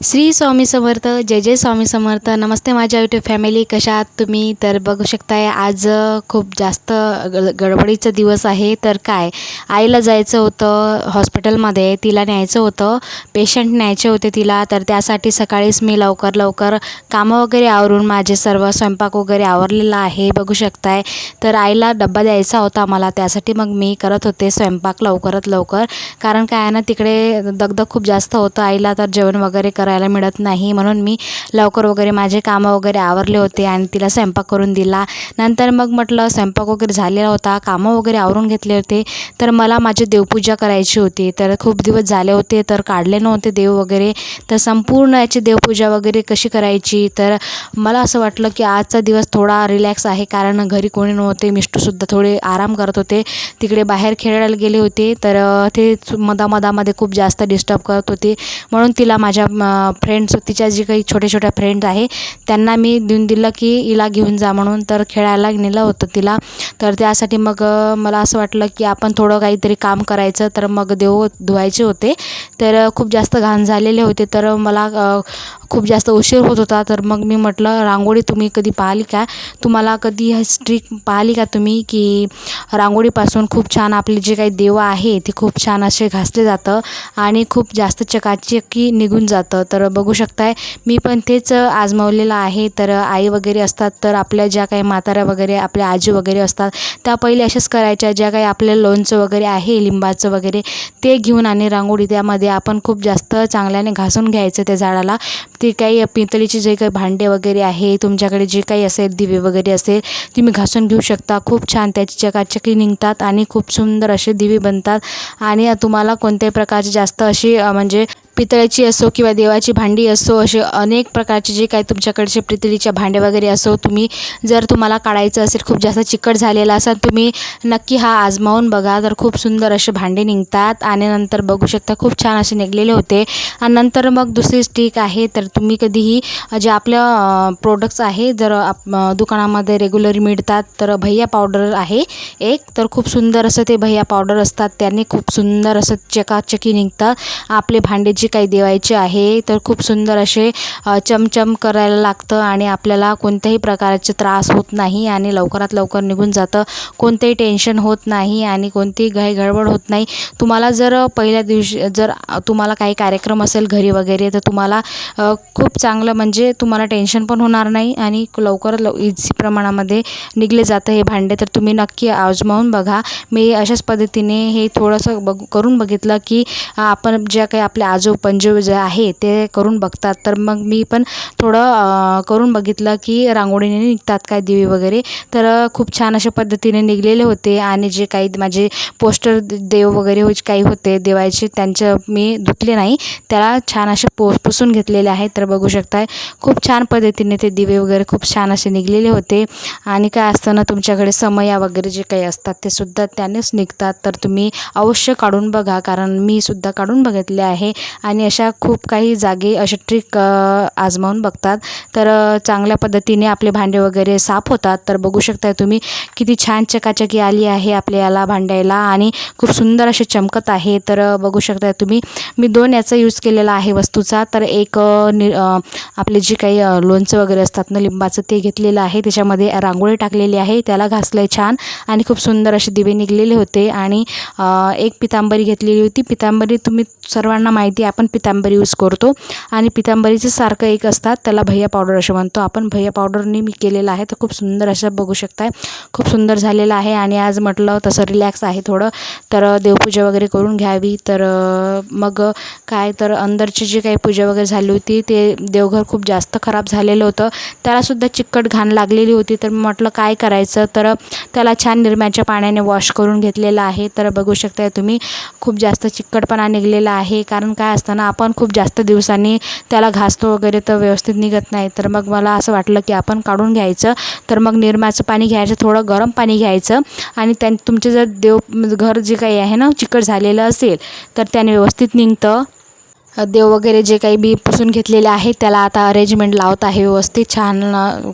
श्री स्वामी समर्थ जय जय स्वामी समर्थ. नमस्ते माझ्या YouTube family कशा आहात तुम्ही? तर बघू शकताय आज खूप जास्त गडबडीचा दिवस आहे. तर काय आईला जायचं होतं हॉस्पिटलमध्ये तिला न्यायचं होतं पेशंट न्यायचे होते तिला. तर त्यासाठी सकाळीच मी लवकर लवकर कामं वगैरे आवरून माझे सर्व स्वयंपाक वगैरे आवरलेला आहे बघू शकताय. तर आईला डब्बा द्यायचा होता मला त्यासाठी मग मी करत होते स्वयंपाक लवकरात लवकर. कारण काय आहे ना तिकडे दगदग खूप जास्त होतं आईला तर जेवण वगैरे कर करायला मिळत नाही. म्हणून मी लवकर वगैरे माझे कामं वगैरे आवरले होते आणि तिला स्वयंपाक करून दिला. नंतर मग म्हटलं स्वयंपाक वगैरे झालेला होता कामं वगैरे आवरून घेतले होते. तर मला माझी देवपूजा करायची होती. तर खूप दिवस झाले होते तर काढले नव्हते देव वगैरे. तर संपूर्ण याची देवपूजा वगैरे कशी करायची? तर मला असं वाटलं की आजचा दिवस थोडा रिलॅक्स आहे कारण घरी कोणी नव्हते. मिस्टूसुद्धा थोडे आराम करत होते. तिकडे बाहेर खेळायला गेले होते. तर ते मधामधामध्ये खूप जास्त डिस्टर्ब करत होते. म्हणून तिला माझ्या फ्रेंड्स तिच्या जी काही छोट्या छोट्या फ्रेंड्स आहे त्यांना मी देऊन दिलं की हिला घेऊन जा म्हणून. तर खेळायला नेलं होतं तिला. तर त्यासाठी मग मला असं वाटलं की आपण थोडं काहीतरी काम करायचं तर मग देव धुवायचे होते. तर खूप जास्त घाण झालेले होते. तर मला खूप जास्त उशीर होत होता. तर मग मी म्हटलं रांगोळी तुम्ही कधी पाहिली का? तुम्हाला कधी स्ट्रीक पाहिली का तुम्ही की रांगोळीपासून खूप छान आपले जे काही देव आहे ते खूप छान असे घासले जातं आणि खूप जास्त चकाचकी निघून जातं. तर बघू शकताय मी पण तेच आजमावलेलं आहे. तर आई वगैरे असतात तर आपल्या ज्या काही म्हाताऱ्या वगैरे आपल्या आजी वगैरे असतात त्या पहिले अशाच करायच्या. ज्या काही आपल्या लोणचं वगैरे आहे लिंबाचं वगैरे ते घेऊन आणि रांगोळी त्यामध्ये आपण खूप जास्त चांगल्याने घासून घ्यायचं त्या झाडाला. ते काही पितळीचे जे काही भांडे वगैरे आहे तुमच्याकडे जे काही असेल दिवे वगैरे असेल तुम्ही घासून घेऊ शकता. खूप छान त्याची चकाचकी निघतात आणि खूप सुंदर असे दिवे बनतात. आणि तुम्हाला कोणत्याही प्रकारचे जास्त अशी म्हणजे पितळेची असो किंवा देवाची भांडी असो असे अनेक प्रकारचे जे काही तुमच्याकडचे पितळीच्या भांडे वगैरे असो तुम्ही जर तुम्हाला काढायचं असेल खूप जास्त चिकट झालेला असेल तुम्ही नक्की हा आजमावून बघा. तर खूप सुंदर असे भांडे निघतात आणि नंतर बघू शकता खूप छान असे निघलेले होते. आणि नंतर मग दुसरी स्टिक आहे तर तुम्ही कधीही जे आपलं प्रोडक्ट्स आहे जर आप दुकानामध्ये रेग्युलर मिळतात तर भैया पावडर आहे एक. तर खूप सुंदर असं ते भैया पावडर असतात त्याने खूप सुंदर असं चकाचकी निघतात. आपले भांडे जे काही देवायचे आहे तर खूप सुंदर असे चमचम करायला लागतं आणि आपल्याला कोणत्याही प्रकारचे त्रास होत नाही आणि लवकरात लवकर निघून जातं. कोणतेही टेन्शन होत नाही आणि कोणतीही घाई गडबड होत नाही. तुम्हाला जर पहिल्या दिवशी जर तुम्हाला काही कार्यक्रम असेल घरी वगैरे तर तुम्हाला खूप चांगलं म्हणजे तुम्हाला टेन्शन पण होणार नाही आणि लवकरात लव इझी प्रमाणामध्ये निघले जातं हे भांडे. तर तुम्ही नक्की आजमावून बघा. मी अशाच पद्धतीने हे थोडंसं बघ करून बघितलं की आपण ज्या काही आपल्या आजो पंजे जे आहे ते करून बघतात. तर मग मी पण थोडं करून बघितलं की रांगोळीने निघतात काय दिवे वगैरे. तर खूप छान अशा पद्धतीने निघलेले होते आणि जे काही माझे पोस्टर देव वगैरे हो काही होते देवाचे त्यांचं मी धुतले नाही. त्याला छान असे पो पुसून घेतलेले आहेत. तर बघू शकताय खूप छान पद्धतीने ते दिवे वगैरे खूप छान असे निघलेले होते. आणि काय असतं ना तुमच्याकडे समया वगैरे जे काही असतात ते सुद्धा त्यानेच निघतात. तर तुम्ही अवश्य काढून बघा कारण मी सुद्धा काढून बघितले आहे. आणि अशा खूप काही जागे अशा ट्रिक आजमावून बघतात. तर चांगल्या पद्धतीने आपले भांडे वगैरे साफ होतात. तर बघू शकताय तुम्ही किती छान चकाचकी आली आहे आपल्या याला भांड्याला आणि खूप सुंदर असे चमकत आहे. तर बघू शकताय तुम्ही मी दोन याचा यूज केलेला आहे वस्तूचा. तर एक नि आपले जे काही लोणचं वगैरे असतात ना लिंबाचं ते घेतलेलं आहे. त्याच्यामध्ये रांगोळी टाकलेली आहे. त्याला घासलं आहे छान आणि खूप सुंदर असे दिवे निघलेले होते आणि एक पितांबरी घेतलेली होती. पितांबरी तुम्ही सर्वांना माहिती आप आपण पितांबरी यूज करतो. आणि पितांबरीचं सारखं एक असतात त्याला भैया पावडर असं म्हणतो. आपण भैया पावडरने मी केलेलं आहे तर खूप सुंदर असं बघू शकताय. खूप सुंदर झालेलं आहे आणि आज म्हटलं तसं रिलॅक्स आहे थोडं. तर देवपूजा वगैरे करून घ्यावी. तर मग काय तर अंदरची जी काही पूजा वगैरे झाली होती ते देवघर खूप जास्त खराब झालेलं होतं. त्यालासुद्धा चिकट घाण लागलेली होती. तर म्हटलं काय करायचं? तर त्याला छान निरम्याच्या पाण्याने वॉश करून घेतलेलं आहे. तर बघू शकताय तुम्ही खूप जास्त चिकटपणा निघलेला आहे. कारण काय असतं असताना आपण खूप जास्त दिवसांनी त्याला घासतो वगैरे तर व्यवस्थित निघत नाही. तर मग मला असं वाटलं की आपण काढून घ्यायचं. तर मग निरमाचं पाणी घ्यायचं थोडं गरम पाणी घ्यायचं आणि त्या तुमचे जर देव घर जे काही आहे ना चिकट झालेलं असेल तर त्याने व्यवस्थित निघतं. देव वगैरे जे काही मी पुसून घेतलेले आहे त्याला आता अरेंजमेंट लावत आहे व्यवस्थित. छान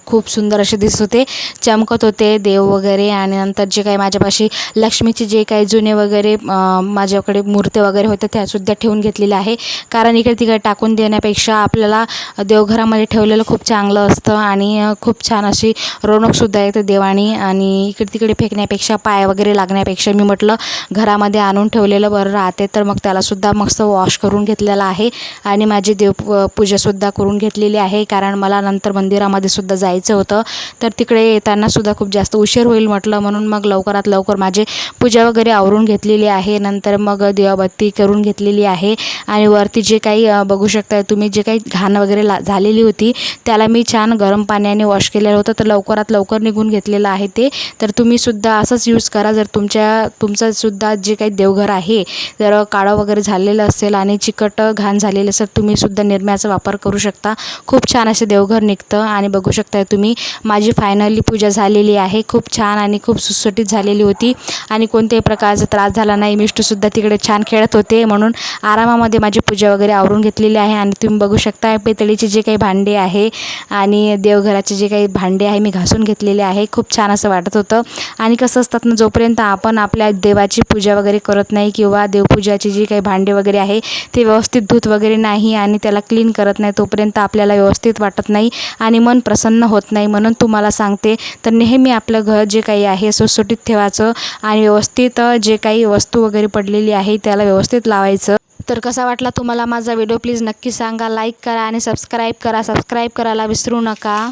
खूप सुंदर असे दिसत होते. चमकत होते देव वगैरे आणि नंतर जे काही माझ्यापाशी लक्ष्मीचे जे काही जुने वगैरे माझ्याकडे मूर्त्या वगैरे होत्या त्यासुद्धा ठेवून घेतलेल्या आहे. कारण इकडे तिकडे टाकून देण्यापेक्षा आपल्याला देवघरामध्ये ठेवलेलं खूप चांगलं असतं आणि खूप छान अशी रौनकसुद्धा येते देवाणी आणि इकडे तिकडे फेकण्यापेक्षा पाय वगैरे लागण्यापेक्षा मी म्हटलं घरामध्ये आणून ठेवलेलं बरं राहते. तर मग त्यालासुद्धा मस्त वॉश करून घेतलेलं आहे आहे. आणि माझी देव पूजासुद्धा करून घेतलेली आहे. कारण मला नंतर मंदिरामध्ये सुद्धा जायचं होतं. तर तिकडे येताना सुद्धा खूप जास्त उशीर होईल म्हटलं. म्हणून मग लवकरात लवकर माझे पूजा वगैरे आवरून घेतलेली आहे. नंतर मग दिवाबत्ती करून घेतलेली आहे. आणि वरती जे काही बघू शकता तुम्ही जे काही घाण वगैरे ला झालेली होती त्याला मी छान गरम पाण्याने वॉश केलेलं होतं. तर लवकरात लवकर निघून घेतलेलं आहे ते. तर तुम्हीसुद्धा असंच यूज करा. जर तुमच्या तुमचंसुद्धा जे काही देवघर आहे जर काळं वगैरे झालेलं असेल आणि चिकट घाण झालेलं सर तुम्हीसुद्धा निरम्याचा वापर करू शकता. खूप छान असे देवघर निघतं आणि बघू शकताय तुम्ही. माझी फायनली पूजा झालेली आहे. खूप छान आणि खूप सुटसुटीत झालेली होती. आणि कोणत्याही प्रकारचा त्रास झाला नाही. मिष्टसुद्धा तिकडे छान खेळत होते. म्हणून आरामामध्ये माझी पूजा वगैरे आवरून घेतलेली आहे. आणि तुम्ही बघू शकता पितळीचे जे काही भांडे आहे आणि देवघराचे जे काही भांडे आहे मी घासून घेतलेले आहे. खूप छान असं वाटत होतं. आणि कसं असतात ना जोपर्यंत आपण आपल्या देवाची पूजा वगैरे करत नाही किंवा देवपूजाची जी काही भांडे वगैरे आहे ते व्यवस्थित धूत वगैरे नाही आणि त्याला क्लीन करत नाही तोपर्यंत आपल्याला व्यवस्थित वाटत नाही आणि मन प्रसन्न होत नाही म्हणून तुम्हाला सांगते. तर नेहमी आपलं घर जे काही आहे सुटसुटीत ठेवायचं आणि व्यवस्थित जे काही वस्तू वगैरे पडलेली आहे त्याला व्यवस्थित लावायचं. तर कसा वाटला तुम्हाला माझा व्हिडिओ प्लीज नक्की सांगा. लाईक करा आणि सबस्क्राईब करा. सबस्क्राईब करायला विसरू नका.